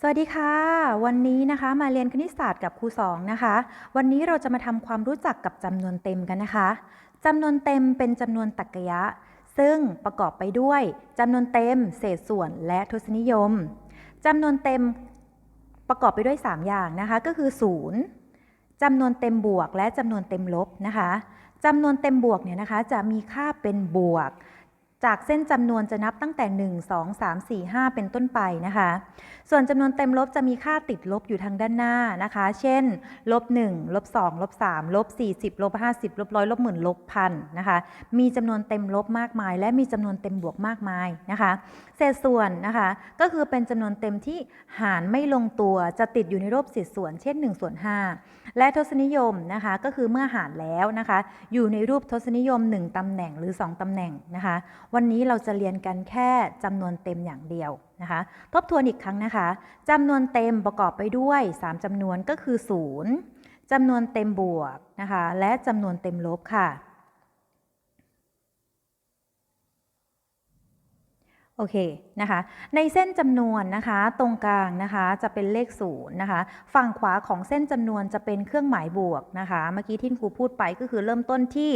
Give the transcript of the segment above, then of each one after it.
สวัสดีค่ะ วันนี้นะคะมาเรียนคณิตศาสตร์กับครูสองนะคะ วันนี้เราจะมาทำความรู้จักกับจำนวนเต็มกันนะคะจำนวนเต็มเป็นจำนวนตรรกะยะ ซึ่งประกอบไปด้วยจำนวนเต็ม เศษส่วนและทศนิยมจำนวนเต็มประกอบไปด้วย 3 อย่างนะคะ ก็คือ 0จำนวนเต็มบวก และจำนวนเต็มลบนะคะจำนวนเต็มบวกเนี่ยนะคะ จะมีค่าเป็นบวก จากเส้นจำนวนจะนับตั้งแต่ 1 2 3 4 5 เป็นต้นไปนะคะ ส่วนจำนวนเต็มลบจะมีค่าติดลบอยู่ทางด้านหน้านะคะ เช่น ลบ1ลบ2ลบ3ลบ40ลบ50ลบร้อยลบหมื่นลบพันนะคะ มีจำนวนเต็มลบมากมาย และมีจำนวนเต็มบวกมากมายนะคะ เศษส่วนนะคะ ก็คือเป็นจำนวนเต็มที่หารไม่ลงตัวจะติดอยู่ในรูปเศษส่วน เช่น1ส่วน5และทศนิยมนะคะ ก็คือเมื่อหารแล้วนะคะ อยู่ในรูปทศนิยม 1ตำแหน่งหรือ 2ตำแหน่งนะคะวันนี้เราจะเรียนกันแค่จำนวนเต็มอย่างเดียวนะคะ ทบทวนอีกครั้งนะคะจำนวนเต็มประกอบไปด้วย 3จำนวนก็คือ 0จำนวนเต็มบวกนะคะ และจำนวนเต็มลบค่ะ โอเคนะคะ ในเส้นจำนวนนะคะ ตรงกลางนะคะจะเป็นเลขศูนย์นะคะ ฝั่งขวาของเส้นจำนวนจะเป็นเครื่องหมายบวกนะคะ เมื่อกี้ที่ครูพูดไปก็คือเริ่มต้นที่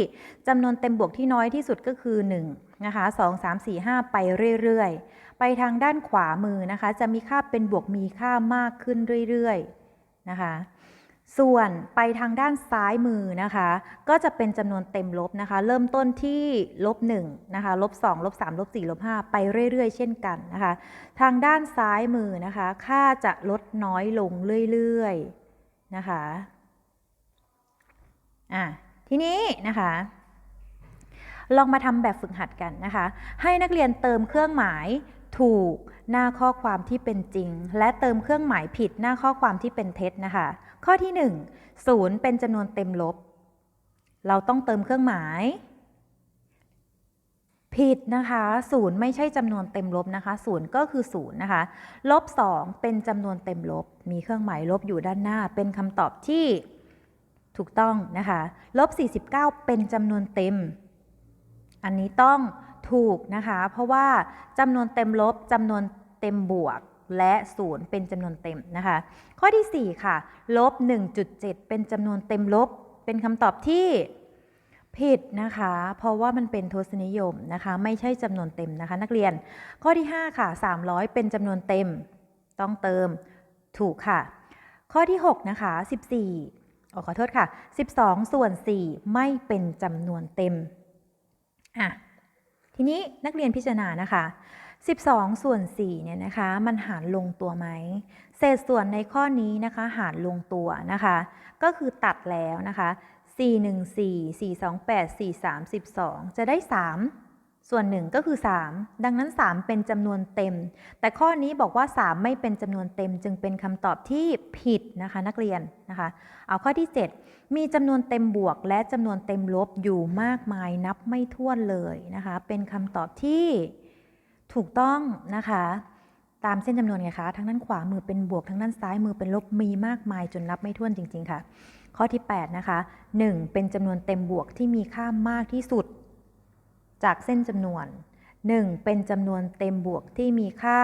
จำนวนเต็มบวกที่น้อยที่สุดก็คือ 1 นะคะ 2 3 4 5 ไปเรื่อยๆ ไปทางด้านขวามือนะคะ จะมีค่าเป็นบวกมีค่ามากขึ้นเรื่อยๆ นะคะ ส่วนไปทางด้านซ้ายมือนะคะ ก็จะเป็นจำนวนเต็มลบนะคะ เริ่มต้นที่ลบ1นะคะลบ2ลบ3ลบ4ลบ5ไปเรื่อย ๆ เช่นกันนะคะ ทางด้านซ้ายมือนะคะ ค่าจะลดน้อยลงเรื่อยๆนะคะอะทีนี้นะคะลองมาทำแบบฝึกหัดกันนะคะ ให้นักเรียนเติมเครื่องหมายถูกหน้าข้อความที่เป็นจริง และเติมเครื่องหมายผิดหน้าข้อความที่เป็นเท็จนะคะ ข้อที่ 1 0 เป็นจำนวนเต็มลบ เราต้องเติมเครื่องหมาย ผิดนะคะ0ไม่ใช่จำนวนเต็มลบนะคะ0ก็คือ0นะคะลบ2เป็นจำนวนเต็มลบ มีเครื่องหมายลบอยู่ด้านหน้า เป็นคำตอบที่ถูกต้องนะคะลบ49 เป็นจำนวนเต็ม อันนี้ต้องถูกนะคะ เพราะว่าจำนวนเต็มลบจำนวนเต็มบวก และศูนย์เป็นจำนวนเต็มนะคะ ข้อที่ 4 ค่ะ ลบ 1.7 เป็นจำนวนเต็มลบ เป็นคำตอบที่ผิดนะคะ เพราะว่ามันเป็นทศนิยมนะคะ ไม่ใช่จำนวนเต็มนะคะ นักเรียน ข้อที่ 5 ค่ะ 300 เป็นจำนวนเต็ม ต้องเติม ถูกค่ะ ข้อที่ 6 นะคะ 14อขอโทษค่ะ 12 ส่วน 4 ไม่เป็นจำนวนเต็ม อะ ทีนี้นักเรียนพิจารณานะคะ 12 ส่วน4เนี่ยนะคะ มันหารลงตัวไหม เศษส่วนในข้อนี้นะคะ หารลงตัวนะคะ ก็คือตัดแล้วนะคะ 4 1 4 4 2 8 432 จะได้ 3 ส่วน 1 ก็คือ 3 ดังนั้น 3 เป็นจำนวนเต็ม แต่ข้อนี้บอกว่า 3 ไม่เป็นจำนวนเต็ม จึงเป็นคำตอบที่ผิดนะคะ นักเรียนนะคะ เอาข้อที่ 7 มีจำนวนเต็มบวก และจำนวนเต็มลบอยู่มากมายนับไม่ถ้วนเลยนะคะ เป็นคำตอบที่ ถูกต้องนะคะ ตามเส้นจำนวนไงคะ ทั้งด้านขวามือเป็นบวก ทั้งด้านซ้ายมือเป็นลบมีมากมายจนนับไม่ถ้วนจริง ๆ ค่ะ ข้อที่ 8 นะคะ 1 เป็นจำนวนเต็มบวกที่มีค่ามากที่สุด จากเส้นจำนวน 1 เป็นจำนวนเต็มบวกที่มีค่า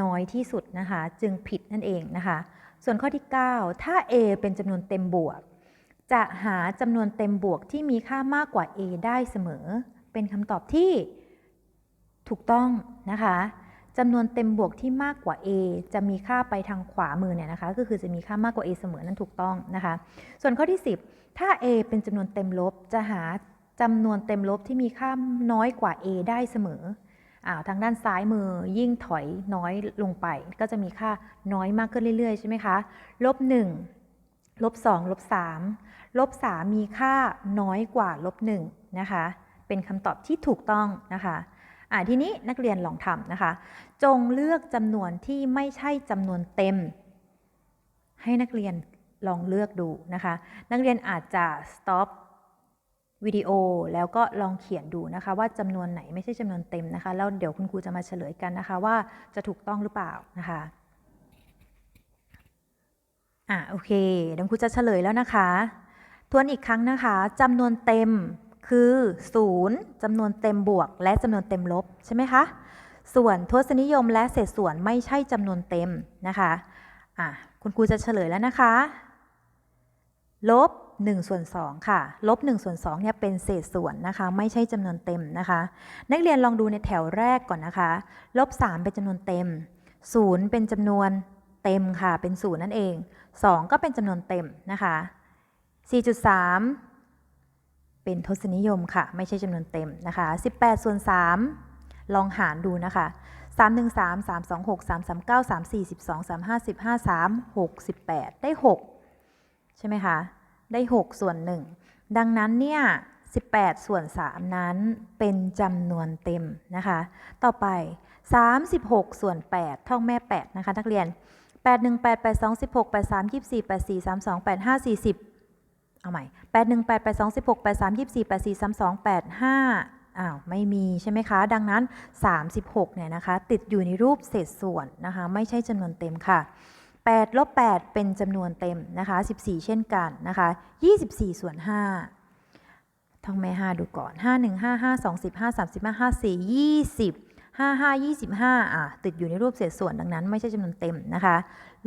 น้อยที่สุดนะคะ จึงผิดนั่นเองนะคะ ส่วนข้อที่ 9 ถ้า a เป็นจำนวนเต็มบวก จะหาจำนวนเต็มบวกที่มีค่ามากกว่า a ได้เสมอ เป็นคำตอบที่ ถูกต้องนะคะจำนวนเต็มบวกที่มากกว่า a จะมีค่าไปทางขวามือเนี่ยนะคะก็คือจะมีค่ามากกว่า a เสมอนั่นถูกต้องนะคะ ส่วนข้อที่ 10 ถ้า a เป็นจำนวนเต็มลบจะหาจำนวนเต็มลบที่มีค่าน้อยกว่า a ได้เสมออ้าวทางด้านซ้ายมือยิ่งถอยน้อยลงไป ก็จะมีค่าน้อยมากขึ้นเรื่อยๆ ใช่ไหมคะลบ1ลบ2ลบ3ลบ3มีค่าน้อยกว่าลบ1นะคะเป็นคำตอบที่ถูกต้องนะคะ อ่าทีนี้นักเรียนลองทำนะคะ จงเลือกจำนวนที่ไม่ใช่จำนวนเต็ม ให้นักเรียนลองเลือกดูนะคะ นักเรียนอาจจะ stop วิดีโอแล้วก็ลองเขียนดูนะคะ ว่าจำนวนไหนไม่ใช่จำนวนเต็มนะคะ แล้วเดี๋ยวคุณครูจะมาเฉลยกันนะคะว่าจะถูกต้องหรือเปล่านะคะอะโอเคเดี๋ยวครูจะเฉลยแล้วนะคะ ทวนอีกครั้งนะคะจำนวนเต็ม คือ0จำนวนเต็มบวก และจำนวนเต็มลบใช่ไหมคะ ส่วนทศนิยมและเศษส่วนไม่ใช่จำนวนเต็มนะคะอะคุณครูจะเฉลยแล้วนะคะ ลบ1ส่วน2ค่ะ ลบ1ส่วน2เนี่ยเป็นเศษส่วนนะคะ ไม่ใช่จำนวนเต็มนะคะ นักเรียนลองดูในแถวแรกก่อนนะคะ ลบ 3 เป็นจำนวนเต็ม 0 เป็นจำนวนเต็มค่ะ เป็น 0 นั่นเอง 2 ก็เป็นจำนวนเต็มนะคะ 4.3 เป็นทศนิยมค่ะ ไม่ใช่จำนวนเต็มนะคะ 18 ส่วน 3 ลองหารดูนะคะ 3 1 3 3 2 6 3 3 9 3 4 12 3 5 15 3 6 18 ได้ 6 ใช่ไหมคะ ได้ 6 ส่วน 1 ดังนั้นเนี่ย 18 ส่วน 3 นั้นเป็นจำนวนเต็มนะคะ ต่อไป 36 ส่วน 8 ท่องแม่ 8 นะคะ นักเรียน 8 1 8 8 2 16 8 3 24 8 4 3 2 8 5 40 เอาใหม่ 8 1 8 8 2 16 8 3 24 8 4 3 2 8 5อ้าวไม่มีใช่ไหมคะ ดังนั้น 36เนี่ยนะคะ ติดอยู่ในรูปเศษส่วนนะคะ ไม่ใช่จำนวนเต็มค่ะ8ลบ8เป็นจำนวนเต็มนะคะ 14 เช่นกันนะคะ 24 ส่วน 5ท่องแม่5ดูก่อน 5 1 5 5 2 10 5 35 5 4 20 5 5 25อะติดอยู่ในรูปเศษส่วนดังนั้นไม่ใช่จำนวนเต็มนะคะ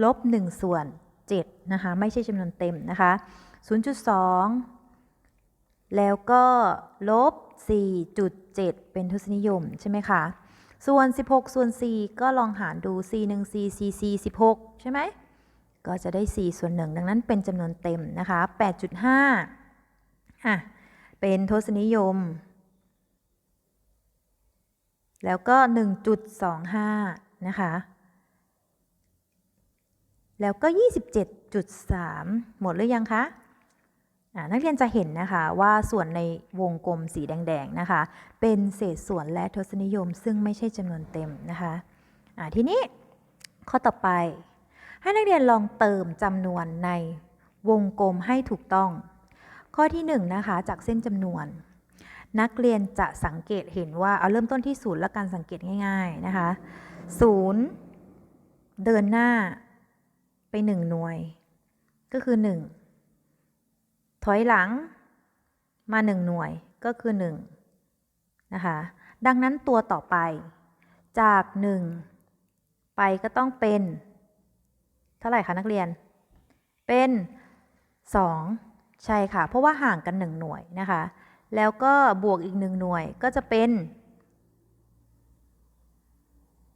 ลบ 1 ส่วน7นะคะ ไม่ใช่จำนวนเต็มนะคะ 0.2 แล้วก็ลบ 4.7 เป็นทศนิยมใช่ไหมคะ ส่วน 16 ส่วน 4 ก็ลองหารดู4 1 4 4 4 16 ใช่ไหม ก็จะได้ 4 ส่วน 1 ดังนั้นเป็นจำนวนเต็มนะคะ 8.5อะเป็นทศนิยม แล้วก็ 1.25 นะคะ แล้วก็ 27.3 หมดหรือยังคะ นักเรียนจะเห็นนะคะว่าส่วนในวงกลมสีแดงๆนะคะ เป็นเศษส่วนและทศนิยม ซึ่งไม่ใช่จำนวนเต็มนะคะทีนี้ข้อต่อไป ให้นักเรียนลองเติมจำนวนในวงกลมให้ถูกต้อง ข้อที่1นงนะคะจากเส้นจำนวน นักเรียนจะสังเกตเห็นว่าเอาเริ่มต้นที่ศูนย์และการสังเกตง่ายๆนะคะศูนย์เดินหน้าไปหนึ่งหน่วย ก็คือหนึ่ง ถอยหลังมา 1 หน่วยก็คือ 1 นะคะ ดังนั้นตัวต่อไปจาก 1 ไปก็ต้องเป็น เท่าไหร่คะนักเรียน เป็น 2 ใช่ค่ะ เพราะว่าห่างกัน 1 หน่วยนะคะ แล้วก็บวกอีก 1 หน่วยก็จะเป็น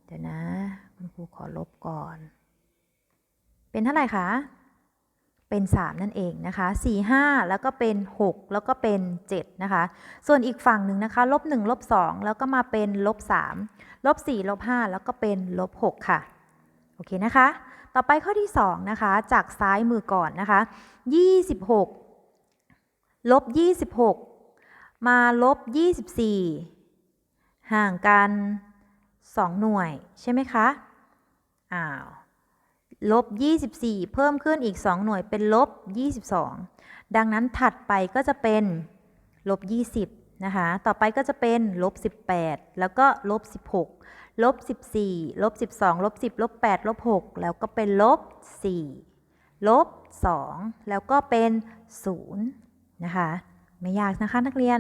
เดี๋ยวนะ คุณครูขอลบก่อน เป็นเท่าไหร่คะ เป็น 3 นั่นเองนะคะ 4 5 แล้วก็เป็น 6 แล้วก็เป็น 7 นะคะ ส่วนอีกฝั่งหนึ่งนะคะลบ1ลบ2แล้วก็มาเป็นลบ3ลบ4ลบ5แล้วก็เป็นลบ6ค่ะ โอเคนะคะ ต่อไปข้อที่ 2 นะคะ จากซ้ายมือก่อนนะคะ 26 ลบ 26 มาลบ 24 ห่างกัน 2 หน่วยใช่ไหมคะ อ้าว ลบ 24 เพิ่มขึ้นอีก 2 หน่วยเป็นลบ 22 ดังนั้นถัดไปก็จะเป็นลบ 20 นะคะ ต่อไปก็จะเป็นลบ 18 แล้วก็ลบ 16 ลบ 14 ลบ 12 ลบ 10 ลบ 8 ลบ 6 แล้วก็เป็นลบ 4 ลบ 2 แล้วก็เป็น 0 นะคะ ไม่ยากนะคะนักเรียน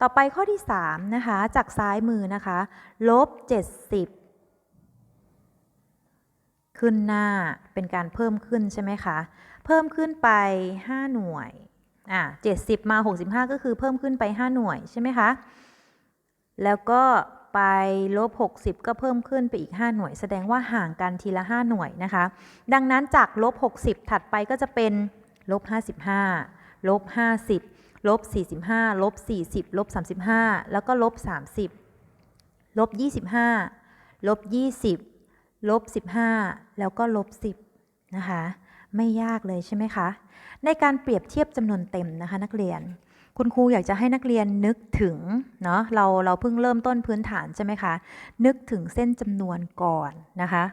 ต่อไปข้อที่ 3 นะคะ จากซ้ายมือนะคะ ลบ 70 ขึ้นหน้าเป็นการเพิ่มขึ้นใช่ไหมคะ เพิ่มขึ้นไป 5 หน่วย อะ70 มา 65 ก็คือเพิ่มขึ้นไป 5 หน่วยใช่ไหมคะ แล้วก็ไปลบ 60 ก็เพิ่มขึ้นไปอีก 5 หน่วย แสดงว่าห่างกันทีละ 5 หน่วยนะคะ ดังนั้นจากลบ 60 ถัดไปก็จะเป็นลบ 55 ลบ 50 ลบ 45 ลบ 40 ลบ 35 แล้วก็ลบ 30 ลบ 25 ลบ 20 ลบ 15 แล้วก็ลบ 10 นะคะ ไม่ยากเลยใช่ไหมคะ ในการเปรียบเทียบจำนวนเต็มนะคะนักเรียน คุณครูอยากจะให้นักเรียนนึกถึงเนาะเราเราเพิ่งเริ่มต้นพื้นฐานใช่ไหมคะ นึกถึงเส้นจำนวนก่อนนะคะ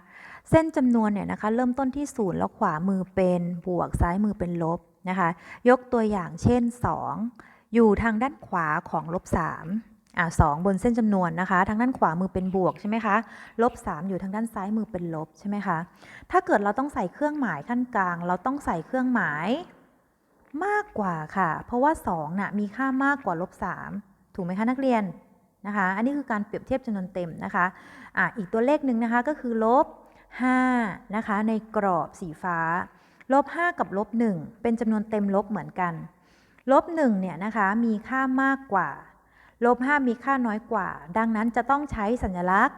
เส้นจำนวนเนี่ยนะคะ เริ่มต้นที่ศูนย์แล้วขวามือเป็นบวกซ้ายมือเป็นลบนะคะ ยกตัวอย่างเช่น 2 อยู่ทางด้านขวาของลบ3 อ่าสองบนเส้นจำนวนนะคะ ทางด้านขวามือเป็นบวกใช่ไหมคะลบ3อยู่ทางด้านซ้ายมือเป็นลบใช่ไหมคะถ้าเกิดเราต้องใส่เครื่องหมายขั้นกลาง เราต้องใส่เครื่องหมายมากกว่าค่ะ เพราะว่า2น่ะมีค่ามากกว่าลบ3ถูกไหมคะนักเรียนนะคะ อันนี้คือการเปรียบเทียบจำนวนเต็มนะคะอะอีกตัวเลขหนึ่งนะคะก็คือลบ5นะคะในกรอบสีฟ้าลบ5กับลบ1เป็นจำนวนเต็มลบเหมือนกันลบ1เนี่ยนะคะมีค่ามากกว่า ลบ5มีค่าน้อยกว่า ดังนั้นจะต้องใช้สัญลักษณ์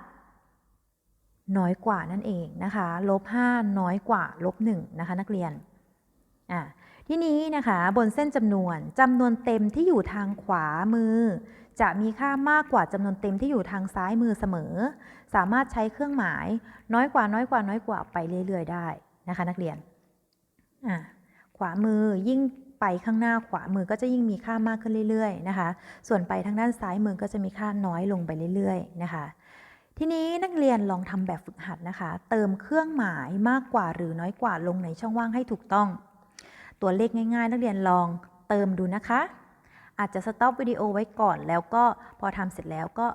น้อยกว่านั่นเองนะคะลบ5น้อยกว่าลบ1นะคะนักเรียนอะทีนี้นะคะบนเส้นจำนวนจำนวนเต็มที่อยู่ทางขวามือ จะมีค่ามากกว่าจำนวนเต็มที่อยู่ทางซ้ายมือเสมอ สามารถใช้เครื่องหมาย น้อยกว่าน้อยกว่าน้อยกว่าไปเรื่อย ๆ ได้นะคะ นักเรียนขวามือยิ่ง ไปข้างหน้าขวามือก็จะยิ่งมีค่ามากขึ้นเรื่อยๆนะคะ ส่วนไปทางด้านซ้ายมือก็จะมีค่าน้อยลงไปเรื่อยๆนะคะ ทีนี้นักเรียนลองทำแบบฝึกหัดนะคะ เติมเครื่องหมายมากกว่าหรือน้อยกว่าลงในช่องว่างให้ถูกต้อง ตัวเลขง่าย ๆ นักเรียนลองเติมดูนะคะ อาจจะสต็อปวิดีโอไว้ก่อน แล้วก็พอทำเสร็จแล้วก็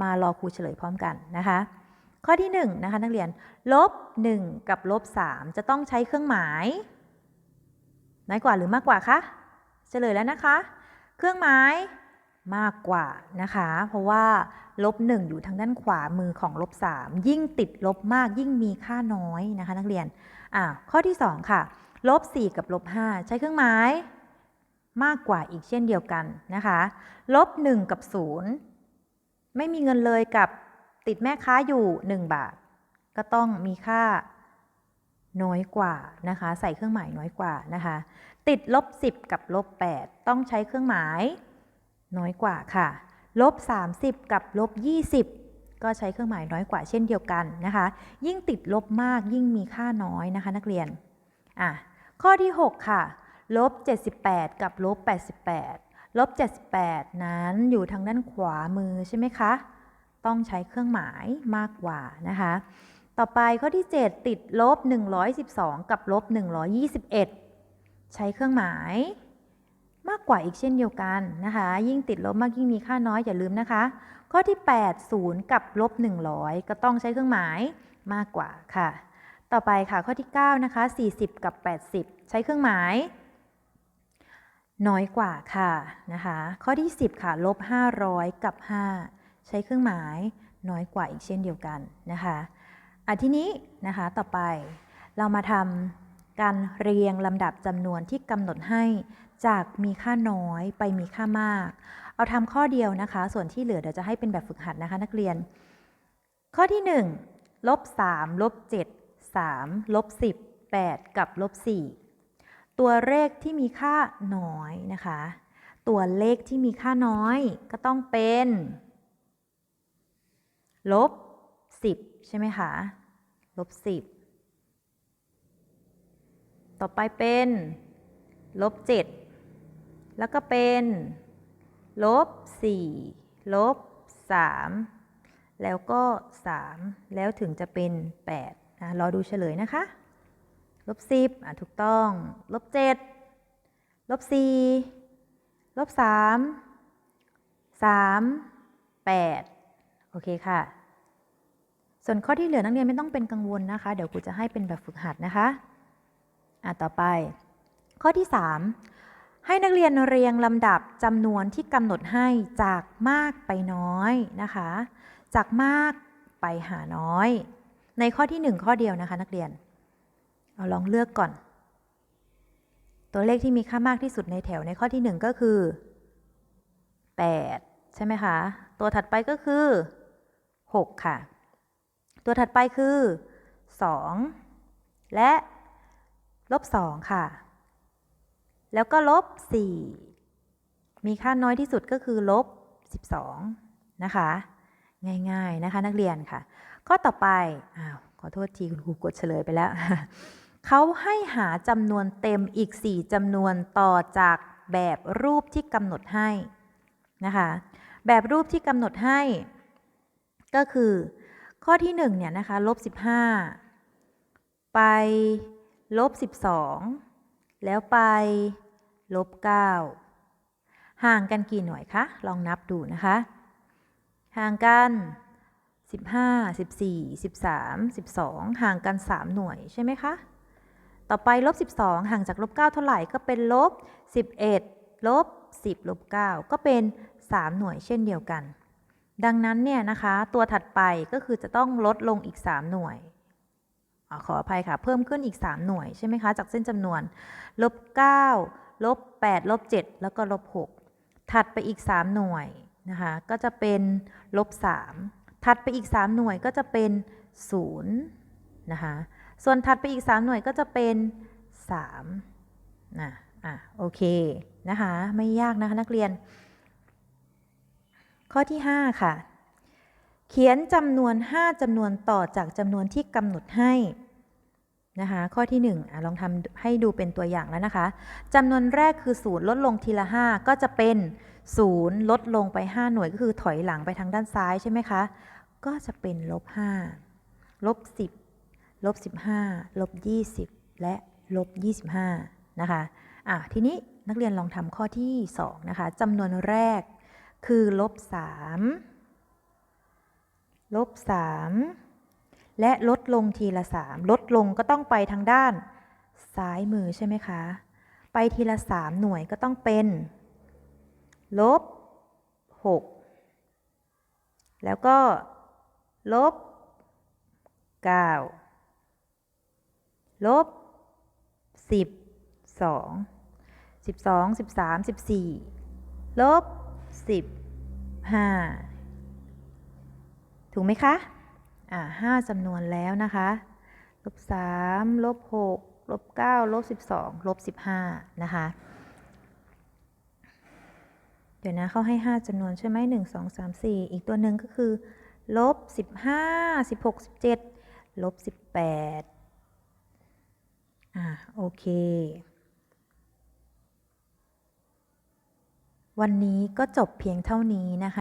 มารอครูเฉลยพร้อมกันนะคะ ข้อที่1นงนะคะนักเรียนลบ 1 กับลบ 3 จะต้องใช้เครื่องหมาย น้อยกว่าหรือมากกว่าคะเฉลยแล้วนะคะ เครื่องหมายมากกว่านะคะ เพราะว่าลบ1อยู่ทางด้านขวามือของลบ3ยิ่งติดลบมากยิ่งมีค่าน้อยนะคะ นักเรียนอ่าข้อที่ 2 ค่ะลบ4กับลบ5ใช้เครื่องหมาย มากกว่าอีกเช่นเดียวกันนะคะลบ1กับ 0 ไม่มีเงินเลยกับติดแม่ค้าอยู่ 1 บาท ก็ต้องมีค่า น้อยกว่านะคะ ใส่เครื่องหมายน้อยกว่านะคะ ติดลบ 10 กับลบ 8 ต้องใช้เครื่องหมาย น้อยกว่าค่ะลบ 30 กับลบ 20 ก็ใช้เครื่องหมายน้อยกว่าเช่นเดียวกันนะคะ ยิ่งติดลบมากยิ่งมีค่าน้อยนะคะ นักเรียนอะข้อที่ 6 ค่ะลบ 78 กับลบ 88 ลบ 78 นั้นอยู่ทางด้านขวามือใช่ไหมคะ ต้องใช้เครื่องหมายมากกว่านะคะ ต่อไปข้อที่ 7 ติดลบ 112 กับลบ 121 ใช้เครื่องหมาย มากกว่าอีกเช่นเดียวกันนะคะ ยิ่งติดลบมากยิ่งมีค่าน้อยอย่าลืมนะคะ ข้อที่ 8 0 กับลบ 100 ก็ต้องใช้เครื่องหมายมากกว่าค่ะ ต่อไปค่ะข้อที่9นะคะ40 กับ 80 ใช้เครื่องหมาย น้อยกว่าค่ะนะคะข้อที่ 10ค่ะลบ 500 กับ 5 ใช้เครื่องหมายน้อยกว่าอีกเช่นเดียวกันนะคะ อะทีนี้นะคะต่อไปเรามาทำการเรียงลำดับจำนวนที่กำหนดให้จากมีค่าน้อยไปมีค่ามาก เอาทำข้อเดียวนะคะ ส่วนที่เหลือเดี๋ยวจะให้เป็นแบบฝึกหัดนะคะ นักเรียน ข้อที่ 1 ลบ 3 ลบ 7 3 ลบ 10 8 กับลบ 4 ตัวเลขที่มีค่าน้อยนะคะ ตัวเลขที่มีค่าน้อยก็ต้องเป็น ลบ 10 ใช่ไหมคะ ลบ 10 ต่อไปเป็น ลบ 7 แล้วก็เป็น ลบ 4 ลบ 3 แล้วก็ 3 แล้วถึงจะเป็น 8 นะ รอดูเฉลยนะคะ ลบ 10 อะ ถูกต้อง ลบ 7 ลบ 4 ลบ 3 3 8 โอเคค่ะ ส่วนข้อที่เหลือนักเรียนไม่ต้องเป็นกังวลนะคะ เดี๋ยวครูจะให้เป็นแบบฝึกหัดนะคะอะต่อไป ข้อที่ 3 ให้นักเรียนเรียงลำดับจำนวนที่กำหนดให้จากมากไปน้อยนะคะ จากมากไปหาน้อย ในข้อที่ 1 ข้อเดียวนะคะ นักเรียน เอาลองเลือกก่อน ตัวเลขที่มีค่ามากที่สุดในแถวในข้อที่ 1 ก็คือ 8 ใช่ไหมคะ ตัวถัดไปก็คือ 6 ค่ะ ตัวถัดไปคือ 2 และลบ 2 ค่ะ แล้วก็ลบ 4 มีค่าน้อยที่สุดก็คือลบ 12 นะคะ ง่ายๆนะคะนักเรียนค่ะ ข้อต่อไปอ้าวขอโทษทีคุณครูกดเฉลยไปแล้ว เขาให้หาจำนวนเต็มอีก 4จำนวนต่อจากแบบรูปที่กำหนดให้นะคะ แบบรูปที่กำหนดให้ ก็คือ ข้อที่1เนี่ยนะคะลบ15 ไปลบ12 แล้วไปลบ9ห่างกันกี่หน่วยคะ ลองนับดูนะคะ ห่างกัน 15 14 13 12 ห่างกัน 3 หน่วยใช่ไหมคะ ต่อไปลบ12 ห่างจากลบ9เท่าไหร่ก็เป็นลบ11ลบ10ลบ9ก็เป็น 3 หน่วยเช่นเดียวกัน ดังนั้นเนี่ยนะคะ ตัวถัดไปก็คือจะต้องลดลงอีก 3 หน่วยอขออภัยค่ะ เพิ่มขึ้นอีก 3 หน่วยใช่ไหมคะ จากเส้นจำนวนลบ9ลบ8ลบ7แล้วก็ลบ6ถัดไปอีก 3 หน่วยนะคะ ก็จะเป็นลบ3ถัดไปอีก 3 หน่วยก็จะเป็น0นะคะ ส่วนถัดไปอีก 3 หน่วยก็จะเป็น3นะอะโอเคนะคะ ไม่ยากนะคะนักเรียน ข้อที่ 5 ค่ะ เขียนจำนวน 5จำนวนต่อจากจำนวนที่กำหนดให้นะคะ ข้อที่ 1อะลองทำให้ดูเป็นตัวอย่างแล้วนะคะจำนวนแรกคือ 0 ลดลงทีละ 5 ก็จะเป็น 0 ลดลงไป 5 หน่วยก็คือถอยหลังไปทางด้านซ้ายใช่ไหมคะ ก็จะเป็นลบ5ลบ10ลบ15ลบ20 และลบ25 นะคะอะทีนี้นักเรียนลองทำข้อที่ 2 นะคะจำนวนแรก คือลบ3ลบ3และลดลงทีละ3ลดลงก็ต้องไปทางด้านซ้ายมือใช่ไหมคะ ไปทีละ3หน่วยก็ต้องเป็นลบ6แล้วก็ลบ9ลบ10 2 12 13 14ลบ 10 5ถูกไหมคะ อ่าห้าจำนวนแล้วนะคะ ลบ3ลบ6ลบ9ลบ12ลบ15นะคะ เดี๋ยวนะเขาให้5จำนวนใช่ไหม1 2 3 4อีกตัวหนึ่งก็คือ ลบ15 16 17ลบ18อ่าโอเค วันนี้ก็จบเพียงเท่านี้นะคะ